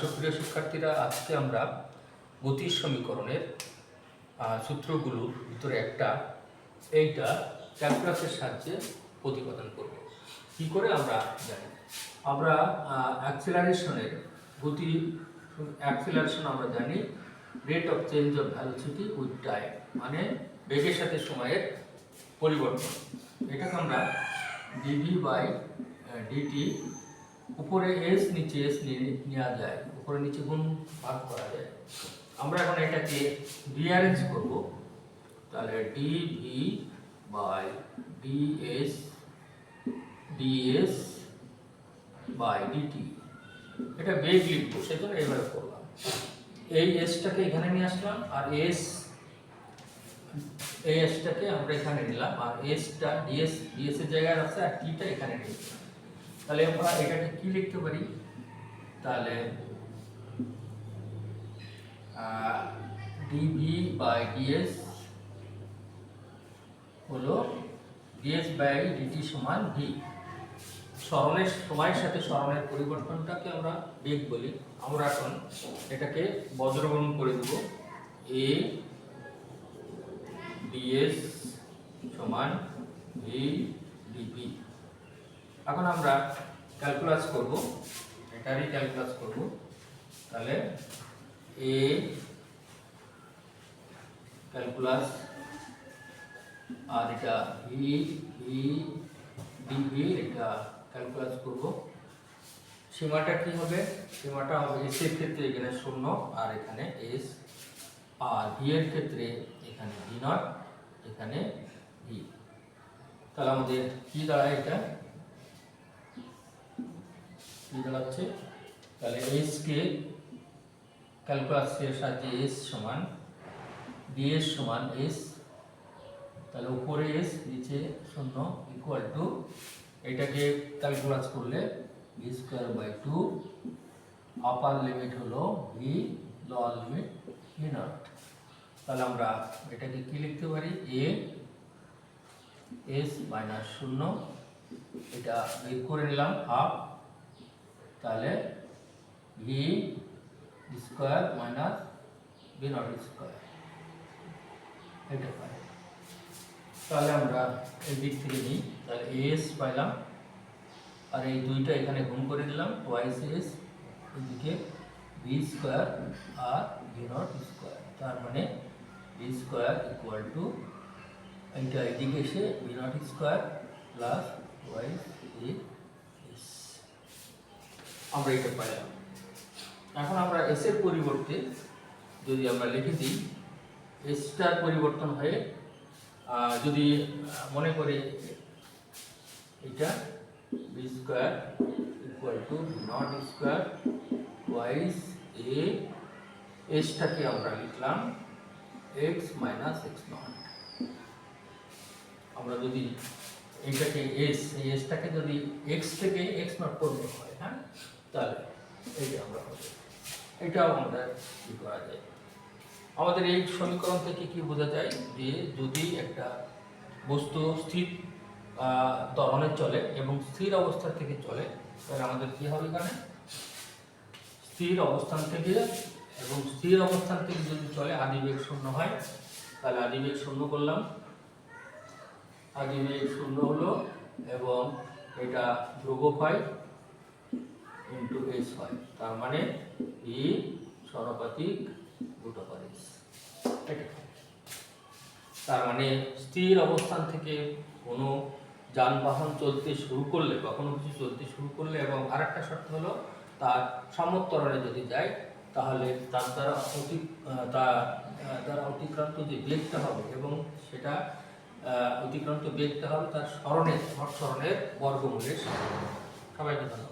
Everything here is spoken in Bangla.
সুপ্রিয় শিক্ষার্থীরা, আজকে আমরা গতির সমীকরণের সূত্রগুলোর ভিতরে একটা, এইটা ক্যালকুলাসের সাহায্যে প্রতিপাদন করব। কি করে আমরা জানি? আমরা অ্যাক্সিলারেশনের গতি, অ্যাক্সিলারেশন আমরা জানি rate of change of velocity with time মানে বেগের সাথে সময়ের পরিবর্তন। এটাকে আমরা ডিভি বাই ডিটি উপরে এস নিচে এস নেওয়া যায়। উপরে নিচে গুণ ভাগ করা যায়। আমরা এখন এটাকে রিঅ্যারেঞ্জ করব। তাহলে dv by ds ds by dt এটা বেগ লিখব, সেজন্য এইভাবে করলাম। এই এসটাকে এখানে নিয়ে আসলাম, আর এস এসটাকে আমরা এখানে নিলাম, আর এসটা ডিএস ডিএস এর জায়গায় আছে, আর টিটা এখানে নিয়ে। তাহলে আমরা এটাকে কি লিখতে পারি? তাহলে ডিভি বাই ডিএস হলো ডিএস বাই ডিটি সমান ভি স্মরণের সময়ের সাথে স্মরণের পরিবর্তনটাকে আমরা বেগ বলি। আমরা এখন এটাকে বজ্রগণ করে দেব। এ ডিএস সমান ভি এখন আমরা ক্যালকুলাস করব, এটারই ক্যালকুলাস করব। তাহলে এ ক্যালকুলাস আর এটা ভি ভি ডিভি এটা ক্যালকুলাস করব। সীমাটা কি হবে? সীমাটা হবে এস এর ক্ষেত্রে এখানে শূন্য, আর এখানে এস আর ভি এর ক্ষেত্রে এখানে ভি নট এখানে ভি তাহলে আমাদের কি দাঁড়ায় এটা? দাঁড়াচ্ছে তাহলে এস কে ক্যালকুলাসের সাহায্যে এস সমান ডিএস সমান এস তাহলে উপরে এস নিচে শূন্য ইকুয়াল টু এটাকে ক্যালকুলাস করলে v square by two upper limit হলো v lower limit v naught তাহলে আমরা এটাকে কি লিখতে পারি? এ এস মাইনাস শূন্য, এটা বের করে নিলাম হাফ তাহলে v square minus v naught square এটা পাই। তাহলে আমরা এই দিক থেকে নিই। তাহলে এস পাইলাম। আর এই দুইটা এখানে গুণ করে দিলাম। ওয়াইস এস এদিকে বি স্কোয়ার আর ভি নট স্কোয়ার তার মানে বি স্কোয়ার ইকুয়াল টু এইটা এদিকে এসে v naught square plus twice s আমরা এটা পাইলাম। এখন আমরা এস এর পরিবর্তে যদি আমরা লিখে দিই এসটার পরিবর্তন হয়ে যদি মনে করি এটা B square equal to not square wise A এসটাকে আমরা লিখলাম এক্স মাইনাস এক্স নট আমরা যদি এইটাকে এস এই এসটাকে যদি এক্স থেকে এক্স নট করতে হয় হ্যাঁ? তাহলে এইটা আমরা হবে এটাও আমাদের কি করা যায়? আমাদের এই সমীকরণ থেকে কি বোঝা যায় যে যদি একটা বস্তু স্থির ত্বরণে চলে এবং স্থির অবস্থা থেকে চলে, তাহলে আমাদের কি হবে এখানে? স্থির অবস্থান থেকে এবং স্থির অবস্থান থেকে যদি চলে আদিবেগ শূন্য হয়, তাহলে আদিবেগ শূন্য করলাম। আদিবেগ শূন্য হলো এবং এটা ধ্রুবক হয় ইন্টু এস হয়। তার মানে ই সরপাতিক রুট তার মানে স্থির অবস্থান থেকে কোনো যানবাহন চলতে শুরু করলে কোনো কিছু চলতে শুরু করলে এবং আরেকটা শর্ত হলো তার সমত্তরণে যদি যায়, তাহলে তার দ্বারা অতি তার দ্বারা অতিক্রান্ত যে বেগটা হবে এবং সেটা অতিক্রান্ত বেগটা হবে তার স্মরণের স্মরণের বর্গমূলের। সবাইকে ধন্যবাদ।